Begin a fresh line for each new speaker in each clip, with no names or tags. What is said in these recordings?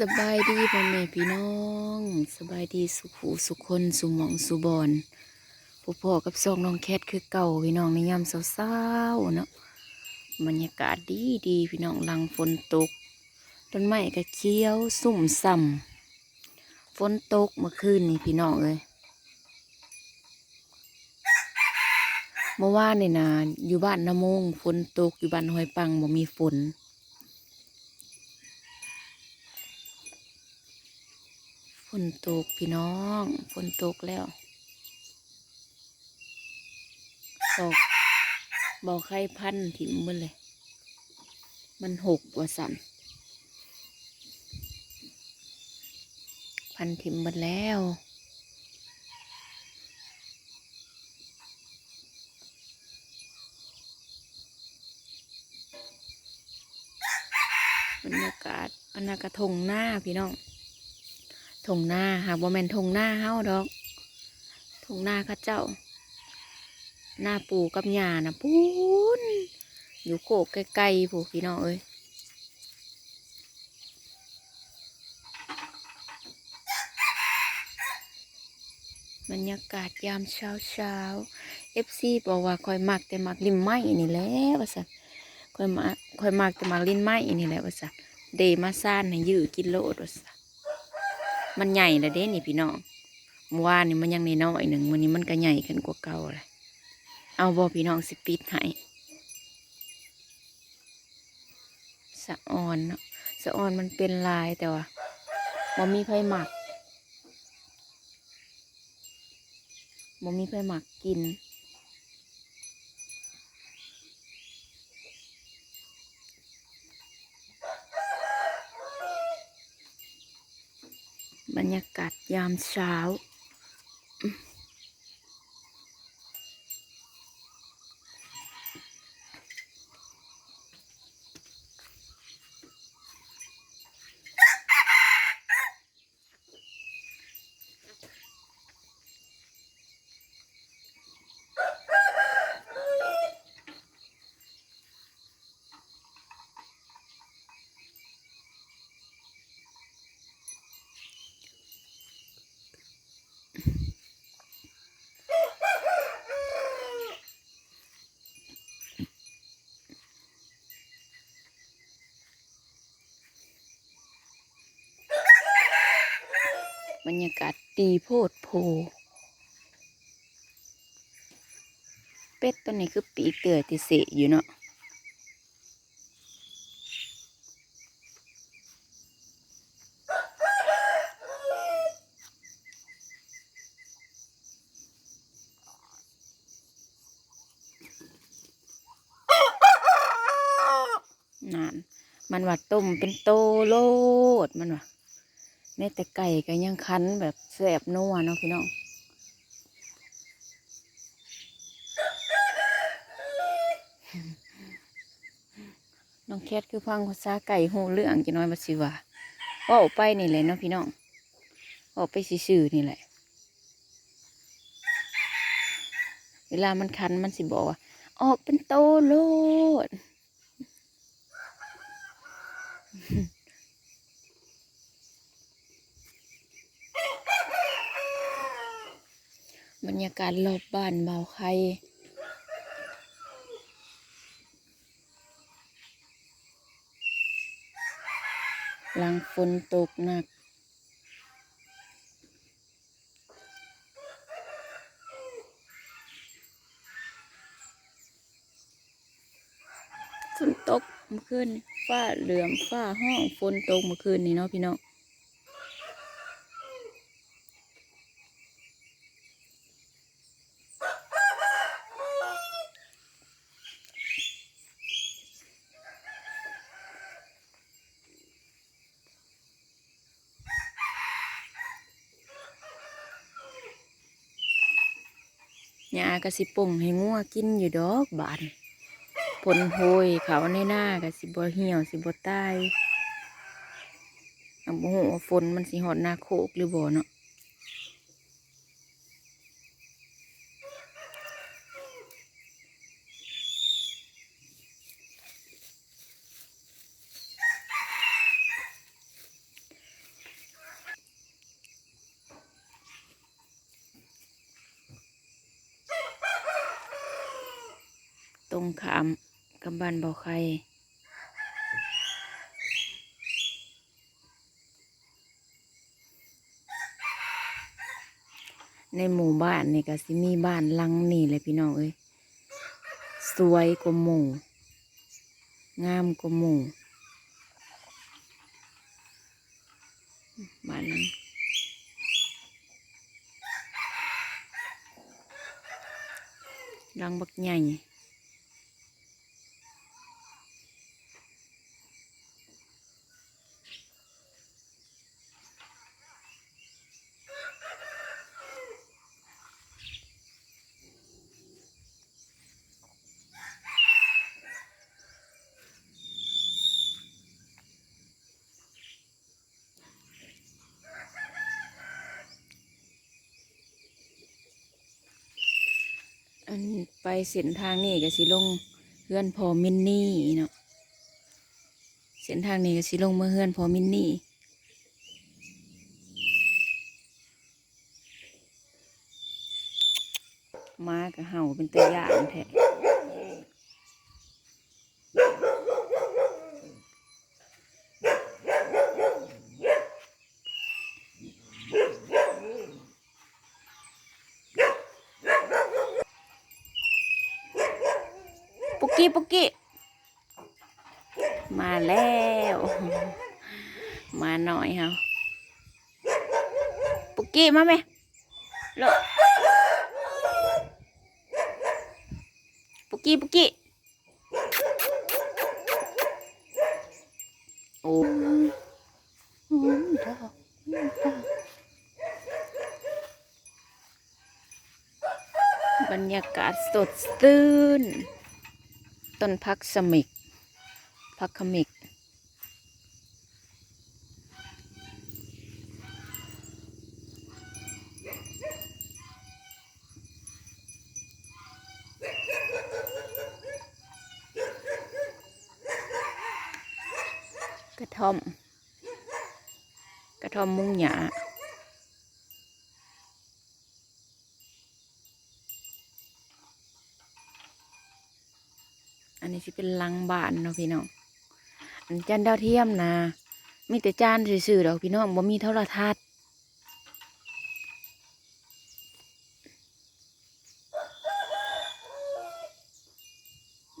สบายดีพ่อแม่พี่น้อง สบายดีสุขูสุขคนสุหมองสุบอนพ่อพ่อกับซองน้องแคทคือเก่าพี่น้องในยามเศร้าๆเนาะบรรยากาศดีดีพี่น้องลังฝนตกต้นไม้ก็เขียวสุ่มส่ำฝนตกเมื่อคืนนี่พี่น้องเอ้ยเมื่อวานนี่นะอยู่บ้านนาโมงฝนตกอยู่บ้านหอยปังบ่มีฝน นตกพี่น้องฝนตกแล้วบอกบอกใครพันถิ่มเบิ่เลย มันหกว่าสันพันถิ่มเบิดแล้วบรรยากาศอันนากระทงหน้าพี่น้อง ทงหน้าหากว่แม่นทงหน้าเฮาดอกทงหน้าข้าเจ้า หน้าปูกับหยานะปูนอยู่โคกไกลๆผู้พี่น้องเอ้ยบรรยากาศยามเช้าเช้าเอฟซีบอกว่าคอยมักแต่มักริมไม้นี่แหละว่าสันคอยมักคอยมักแต่มักริมไม้นี่แหละว่าสันเดมาซ่านให้ยื้อกินโลดว่าสัน มันใหญ่แล้วเด้นี่พี่น้องเมื่อวานนี่มันยังในน้อยหนึ่งวันนี้มันก็ใหญ่ขึ้นกว่าเก่าเลยเอาบอพี่น้องสิปิดให้สะออนเนาะสะออนมันเป็นลายแต่ว่าบ่มีไผหมักบ่มีไผหมักกิน บรรยากาศยามเช้า บรรยา กาศดีโพดโพ เป็ดตัวนี้คือปีกเตือติเสอยู่เนาะนั่นมันว่าต้มเป็นโตโลดมันว่า แม่แต่ไก่ก็ยังคั้นแบบแสบนัวเนาะพี่น้องน้องแคทคือฟังภาษาไก่หูเรื่องจะน้อยมาสิว่าเว่าไปนี่แหละเนาะพี่น้องเว่าไปซื่อๆนี่แหละ เวลามันคันมันสิบอกว่า ออกเป็นโตโลด บรรยากาศรอบบ้านเบาวไข่หลังฝนตกหนัก ฝนตกเมื่อคืนนี่ฟ้าเหลือมฟ้าห้องฝนตกเมื่อคืนนี่เนาะพี่น้อง ยากระสิป่งให้งัวกินอยู่ดอกบานผลโหยเขาในหน้ากระสิบ่เหี่ยวสิบ่ตายอับ่ฮู้ว่าฝนมันสิหอดหน้าโคกหรือบ่เนาะ ตรงขามกับบ้านบ่อไข่ในหมู่บ้านนี่ก็สิมีบ้านลังนี่เลยพี่น้องเอ้ยสวยกว่าหมู่งามกว่าหมู่บ้านนั้นรังบักใหญ่ อันไปเส้นทางนี่ก็สิลงเฮือนพอมินนี่เนาะเส้นทางนี้ก็สิลงมาเฮือนพอมินนี่ม้ากับเห่าเป็นตัวอย่างแท้ ปุกกี้ปุกกี้ มาแล้ว มาหน่อยเฮาปุกกี้มาไหมลูกปุกกี้ปุกกี้โอ้บรรยากาศสดชื่น ต้นพักสมิก พักขมิก กระท่อม กระท่อมมุงหยาอันนี้ สิเป็นลังบ้านเนาะพี่น้องอันจานดาวเทียมนะมีแต่จานซื่อๆดอกพี่น้องบ่มีโทรทัศน์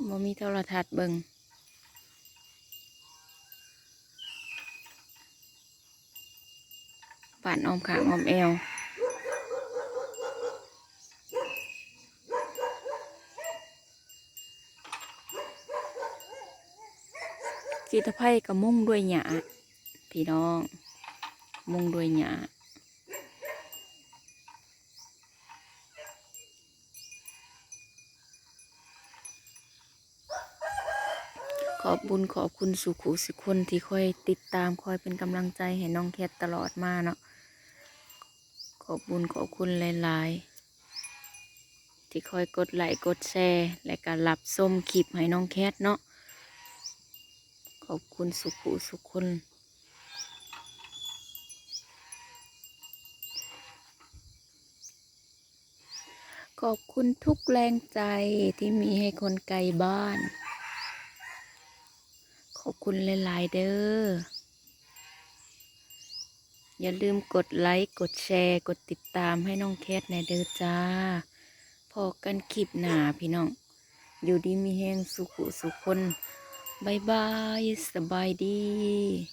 บ่มีโทรทัศน์เบิงบ้านออมขางออมแอว กีตาไพ่กับมุ่งด้วยหยาพี่น้อง มุ่งด้วยหยาขอบบุญขอบคุณสุขุสุคนที่คอยติดตามคอยเป็นกำลังใจให้น้องแคทตลอดมาเนาะขอบบุญขอบคุณหลายๆที่คอยกดไลค์กดแชร์ และการรับส้มคลิปให้น้องแคทเนาะ ขอบคุณสุขุสุขคนขอบคุณทุกแรงใจที่มีให้คนไกลบ้าน ขอบคุณหลาย ๆ เด้อ อย่าลืมกดไลค์ กดแชร์ กดติดตามให้น้องแคทในเด้อจ้า พอกันคลิปหนาพี่น้อง อยู่ดีมีแห้งสุขุสุขคน บายบายสบายดี